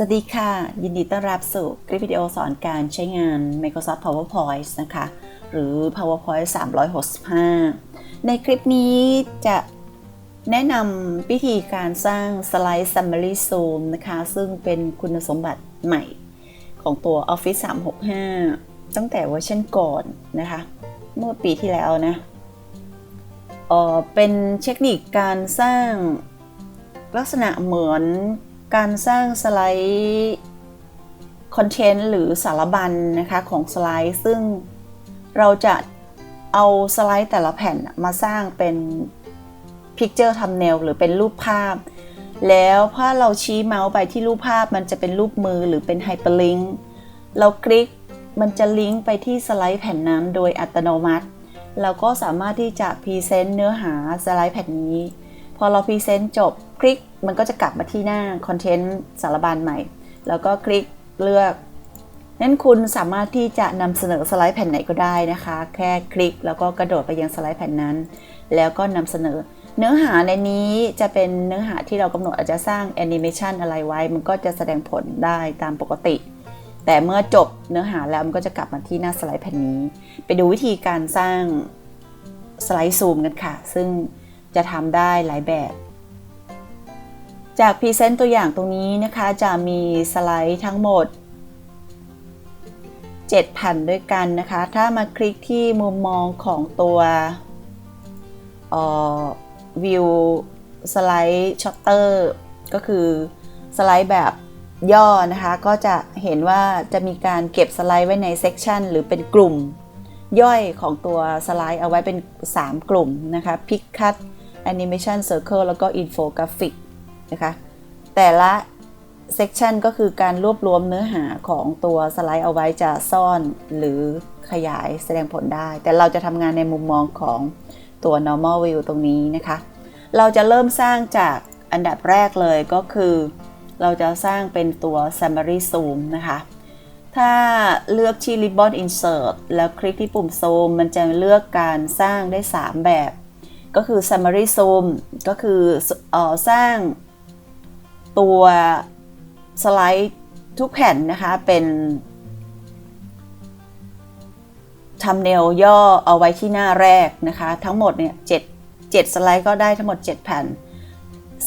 สวัสดีค่ะ ยินดีต้อนรับสู่คลิปวิดีโอสอนการใช้งาน Microsoft PowerPoint นะคะ หรือ PowerPoint 365 ในคลิปนี้จะแนะนำวิธีการสร้าง Slide Summary Zoom นะคะ ซึ่งเป็นคุณสมบัติใหม่ของตัว Office 365 ตั้งแต่เวอร์ชันก่อนนะคะ เมื่อปีที่แล้วนะเออเป็นเทคนิคการสร้างลักษณะเหมือน การสร้างสไลด์คอนเทนต์หรือสารบัญนะคะของสไลด์ ซึ่งเราจะเอาสไลด์แต่ละแผ่นมาสร้างเป็น Picture Thumbnail หรือเป็นรูปภาพ แล้วพอเราชี้เมาส์ไปที่รูปภาพมันจะเป็นรูปมือหรือเป็นไฮเปอร์ลิงก์เราคลิกมันจะลิงก์ไปที่สไลด์แผ่นนั้นโดยอัตโนมัติ เราก็สามารถที่จะพรีเซนต์เนื้อหาสไลด์แผ่นนี้ พอเราพรีเซนต์จบคลิกมันก็จะกลับมาที่หน้าคอนเทนต์สารบัญใหม่ แล้วก็คลิกเลือกนั้นคุณสามารถที่จะนำเสนอสไลด์แผ่นไหนก็ได้นะคะ แค่คลิกแล้วก็กระโดดไปยังสไลด์แผ่นนั้น แล้วก็นำเสนอ เนื้อหาในนี้จะเป็นเนื้อหาที่เรากำหนดอาจจะสร้างแอนิเมชันอะไรไว้ มันก็จะแสดงผลได้ตามปกติ แต่เมื่อจบเนื้อหาแล้วมันก็จะกลับมาที่หน้าสไลด์แผ่นนี้ ไปดูวิธีการสร้างสไลด์ซูมกันค่ะ ซึ่ง จะทำได้หลายแบบ จากพรีเซนต์ตัวอย่างตรงนี้นะคะ จะมีสไลด์ทั้งหมด 7 แผ่นด้วยกันนะคะ ถ้ามาคลิกที่มุมมองของตัววิวสไลด์ช็อตเตอร์ก็คือสไลด์แบบย่อนะคะ ก็จะเห็นว่าจะมีการเก็บสไลด์ไว้ในเซกชันหรือเป็นกลุ่ม ย่อยของตัวสไลด์เอาไว้เป็น 3 กลุ่มนะคะ Pick Cut Animation Circle แล้วก็ Infographic นะคะ แต่ละเซกชันก็คือการรวบรวมเนื้อหาของตัวสไลด์เอาไว้จะซ่อนหรือขยายแสดงผลได้ แต่เราจะทำงานในมุมมองของตัว normal view ตรงนี้นะคะ เราจะเริ่มสร้างจากอันดับแรกเลยก็คือ เราจะสร้างเป็นตัว summary zoom นะคะ ถ้าเลือกที่ ribbon insert แล้วคลิกที่ปุ่ม zoom มันจะเลือกการสร้างได้ 3 แบบ ก็คือ summary zoom ก็คือออสร้างตัวสไลด์ทุกแผ่นนะคะเป็นทำเนลย่อเอาไว้ที่หน้าแรกนะคะ ทั้งหมดเนี่ย7 7สไลด์ก็ได้ทั้งหมด 7 แผ่น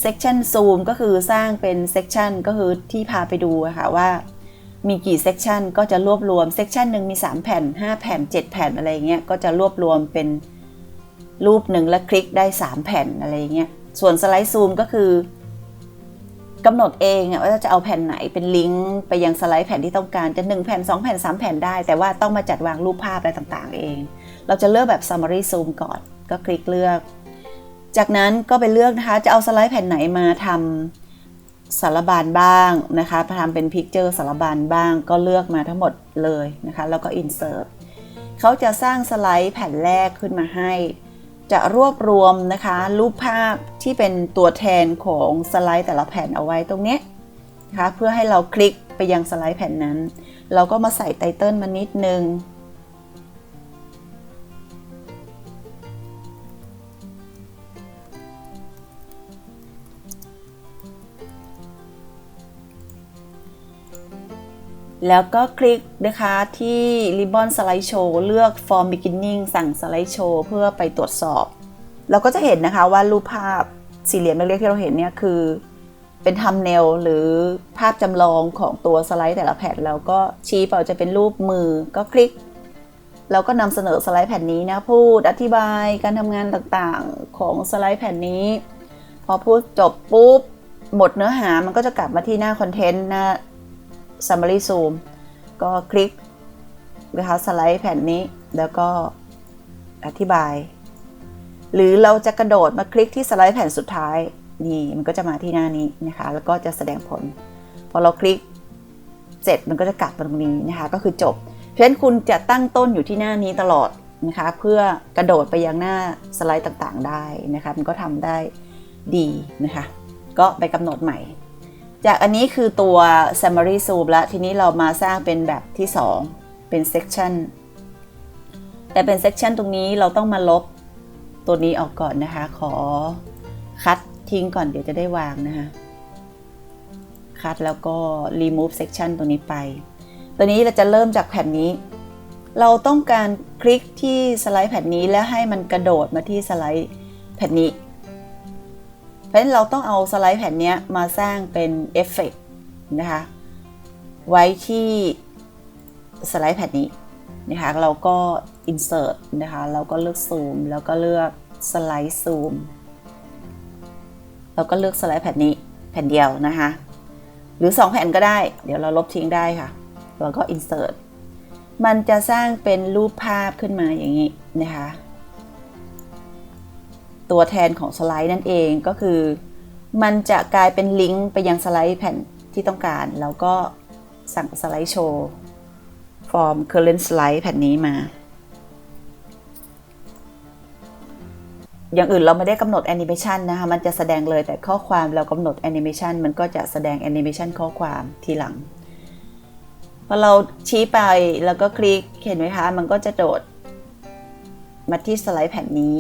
Section Zoom ก็คือสร้างเป็น Section ก็คือที่พาไปดูค่ะว่ามีกี่ Section ก็จะรวบรวม Section หนึ่งมี 3 แผ่น 5 แผ่น 7 แผ่นอะไรเงี้ยก็จะรวบรวมเป็น รูปหนึ่งแล้วคลิกได้ 3 แผ่นอะไรเงี้ย ส่วนสไลด์ซูมก็คือกำหนดเองว่าจะเอาแผ่นไหนเป็นลิงก์ไปยังสไลด์แผ่นที่ต้องการจะ1แผ่น 2 แผ่น 3 แผ่นได้ แต่ว่าต้องมาจัดวางรูปภาพอะไรต่างๆ เอง เราจะเลือกแบบ summary zoom ก่อน ก็คลิกเลือก จากนั้นก็ไปเลือกนะคะ จะเอาสไลด์แผ่นไหนมาทำสารบานบ้างนะคะทำเป็นพิกเจอร์สารบานบ้าง ก็เลือกมาทั้งหมดเลยนะคะ แล้วก็ insert เขาจะสร้างสไลด์แผ่นแรกขึ้นมาให้ จะรวบรวมนะคะรูปภาพที่เป็นตัวแทนของสไลด์แต่ละแผ่นเอาไว้ตรงนี้นะคะเพื่อให้เราคลิกไปยังสไลด์แผ่นนั้น เราก็มาใส่ไตเติลมานิดนึง แล้วก็คลิกนะคะที่ Ribbon Slide Show เลือก Form Beginning สั่ง Slide Show เพื่อไปตรวจสอบ เราก็จะเห็นนะคะว่ารูปภาพสี่เหลี่ยมเล็กๆที่เราเห็นเนี่ยคือ เป็นทัมเนลหรือภาพจำลองของตัวสไลด์แต่ละแผ่นแล้วก็ชี้เปล่าจะเป็นรูปมือก็คลิก แล้วก็นำเสนอสไลด์แผ่นนี้นะพูดอธิบายการทำงานต่างๆของสไลด์แผ่นนี้ พอพูดจบปุ๊บหมดเนื้อหามันก็จะกลับมาที่หน้าคอนเทนต์หน้า Summary Zoom ก็คลิกนะคะสไลด์แผ่นนี้แล้วก็อธิบาย หรือเราจะกระโดดมาคลิกที่สไลด์แผ่นสุดท้ายนี่มันก็จะมาที่หน้านี้นะคะ แล้วก็จะแสดงผล พอเราคลิกเสร็จมันก็จะกลับมาตรงนี้นะคะ ก็คือจบ เพราะฉะนั้นคุณจะตั้งต้นอยู่ที่หน้านี้ตลอดนะคะ เพื่อกระโดดไปยังหน้าสไลด์ต่างๆ ได้นะคะ มันก็ทำได้ดีนะคะ ก็ไปกำหนดใหม่ จากอันนี้คือตัว summary zoom แล้วทีนี้เรามาสร้างเป็นแบบที่ 2 เป็น section แต่เป็น section ตรงนี้เราต้องมาลบตัวนี้ออกก่อนนะคะ ขอคัดทิ้งก่อนเดี๋ยวจะได้วางนะคะ คัดแล้วก็ remove section ตัวนี้ไป ตัวนี้เราจะเริ่มจากแผ่นนี้ เราต้องการคลิกที่สไลด์แผ่นนี้แล้วให้มันกระโดดมาที่สไลด์แผ่นนี้ เพราะฉะนั้นเราต้องเอาสไลด์แผ่นนี้มาสร้างเป็นเอฟเฟกนะคะ ไว้ที่สไลด์แผ่นนี้นะคะ เราก็ insert นะคะ เราก็เลือก zoom แล้วก็เลือกสไลด์ zoom เราก็เลือกสไลด์แผ่นนี้แผ่นเดียวนะคะ หรือ 2 แผ่นก็ได้ เดี๋ยวเราลบทิ้งได้ค่ะ เราก็ insert มันจะสร้างเป็นรูปภาพขึ้นมาอย่างนี้นะคะ ตัวแทนของสไลด์นั่นเองก็คือ มันจะกลายเป็นลิงก์ไปยังสไลด์แผ่นที่ต้องการ แล้วก็สั่งสไลด์โชว์ฟอร์ม current slide แผ่นนี้มา อย่างอื่นเราไม่ได้กำหนดแอนิเมชันนะคะ มันจะแสดงเลยแต่ข้อความเรากำหนดแอนิเมชันมันก็จะแสดงแอนิเมชันข้อความทีหลังพอเราชี้ไปแล้วก็คลิกเห็นไหมคะ มันก็จะโดดมาที่สไลด์แผ่นนี้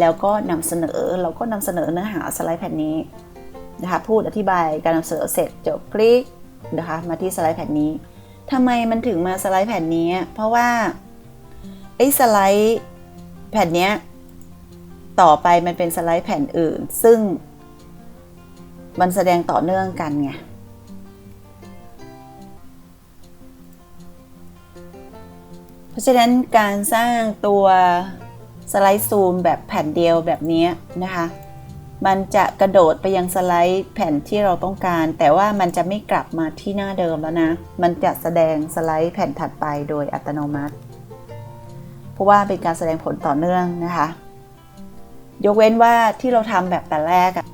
แล้วก็นำเสนอเราก็นำเสนอเนื้อหาสไลด์แผ่นนี้นะคะพูดอธิบายการนำเสนอเสร็จจบคลิกนะคะมาที่สไลด์แผ่นนี้ทำไมมันถึงมาสไลด์แผ่นนี้ เพราะว่าไอ้สไลด์แผ่นนี้ต่อไปมันเป็นสไลด์แผ่นอื่น ซึ่งมันแสดงต่อเนื่องกันไงเพราะฉะนั้นการสร้างตัว สไลด์ซูมแบบแผ่นเดียวแบบนี้นะคะ มันจะกระโดดไปยังสไลด์แผ่นที่เราต้องการ แต่ว่ามันจะไม่กลับมาที่หน้าเดิมแล้วนะ มันจะแสดงสไลด์แผ่นถัดไปโดยอัตโนมัติ เพราะว่าเป็นการแสดงผลต่อเนื่องนะคะ ยกเว้นว่าที่เราทำแบบแต่แรกอะ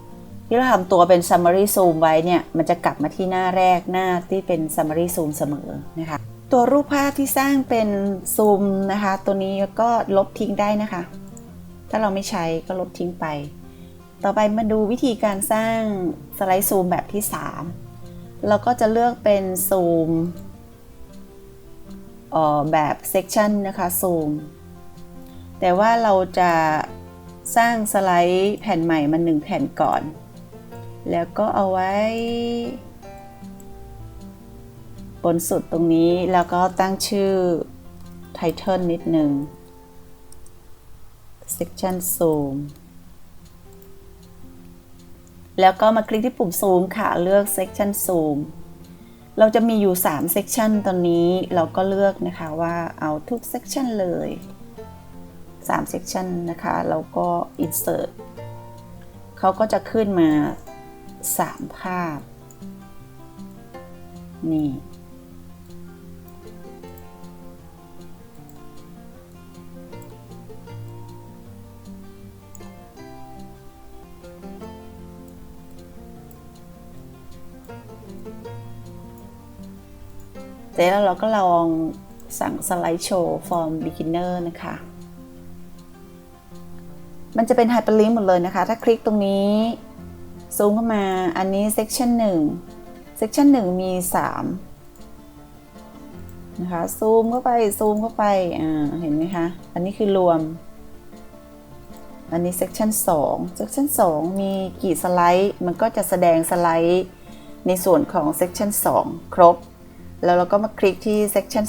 ที่เราทำตัวเป็น summary zoom ไว้เนี่ย มันจะกลับมาที่หน้าแรกหน้าที่เป็น summary zoom เสมอนะคะ ตัวรูปภาพที่สร้างเป็นซูมนะคะ ตัวนี้ก็ลบทิ้งได้นะคะ ถ้าเราไม่ใช้ก็ลบทิ้งไป ต่อไปมาดูวิธีการสร้างสไลด์ซูมแบบที่ 3 เราก็จะเลือกเป็นซูมแบบเซกชันนะคะซูมแต่ว่าเราจะสร้างสไลด์แผ่นใหม่มาหนึ่งแผ่นก่อน แล้วก็เอาไว้ บนสุดตรงนี้แล้วก็ตั้งชื่อ Title นิดหนึ่ง Section Zoom แล้วก็มาคลิกที่ปุ่ม Zoom ค่ะ เลือก Section Zoom เราจะมีอยู่ 3 Section ตอนนี้เราก็เลือกนะคะว่าเอาทุก Section เลย 3 Section นะคะแล้วก็ Insert เขาก็จะขึ้นมา 3 ภาพ นี่ เสร็จแล้วเราก็ลองสั่งสไลด์โชว์ from beginner นะคะ มันจะเป็นไฮเปอร์ลิงก์หมดเลยนะคะ ถ้าคลิกตรงนี้ ซูมเข้ามา อันนี้ section 1 section 1 มี 3 นะคะ ซูมเข้าไป ซูมเข้าไป อ่า เห็นไหมคะ อันนี้คือรวม อันนี้ section 2 section 2 มีกี่สไลด์ มันก็จะแสดงสไลด์ในส่วนของ section 2 ครบ แล้วเราก็มาคลิกที่ section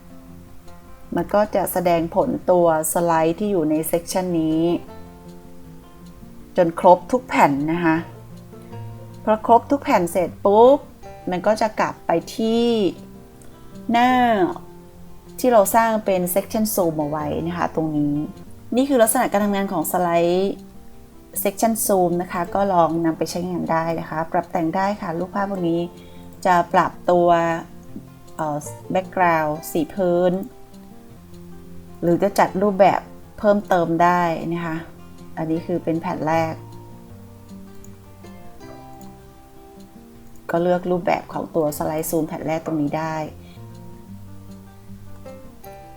3 มันก็จะแสดงผลตัวสไลด์ที่อยู่ใน section นี้ จนครบทุกแผ่นนะคะพอครบทุกแผ่นเสร็จปุ๊บ มันก็จะกลับไปที่หน้าที่เราสร้างเป็น section zoom เอาไว้นะคะตรงนี้ นี่คือลักษณะการทำงานของสไลด์ section zoom นะคะ ก็ลองนำไปใช้งานได้นะคะ ปรับแต่งได้ค่ะ รูปภาพพวกนี้ จะปรับตัวแบ็กกราวด์สีพื้น หรือจะจัดรูปแบบเพิ่มเติมได้นะคะ อันนี้คือเป็นแผ่นแรก ก็เลือกรูปแบบของตัวสไลด์ซูมแผ่นแรกตรงนี้ได้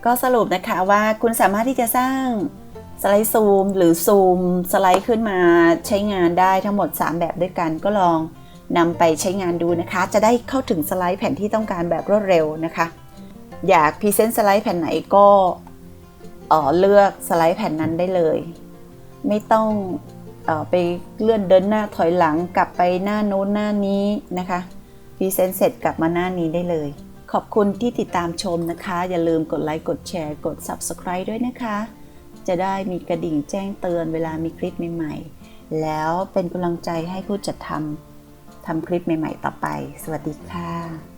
ก็สรุปนะคะว่าคุณสามารถที่จะสร้างสไลด์ซูมหรือซูมสไลด์ขึ้นมาใช้งานได้ทั้งหมด 3 แบบด้วยกันก็ลอง นำไปใช้งานดูนะคะ จะได้เข้าถึงสไลด์แผ่นที่ต้องการแบบรวดเร็วนะคะ อยากพรีเซนต์สไลด์แผ่นไหนก็เลือกสไลด์แผ่นนั้นได้เลย ไม่ต้องออไปเลื่อนเดินหน้าถอยหลังกลับไปหน้าโน้นหน้านี้นะคะพรีเซนต์เสร็จกลับมาหน้านี้ได้เลย ขอบคุณที่ติดตามชมนะคะ อย่าลืมกดไลค์กดแชร์ กด Subscribe ด้วยนะคะ จะได้มีกระดิ่งแจ้งเตือนเวลามีคลิปใหม่ ๆ แล้วเป็นกำลังใจให้ผู้จัดทำ ทำคลิปใหม่ ๆ ต่อไป สวัสดีค่ะ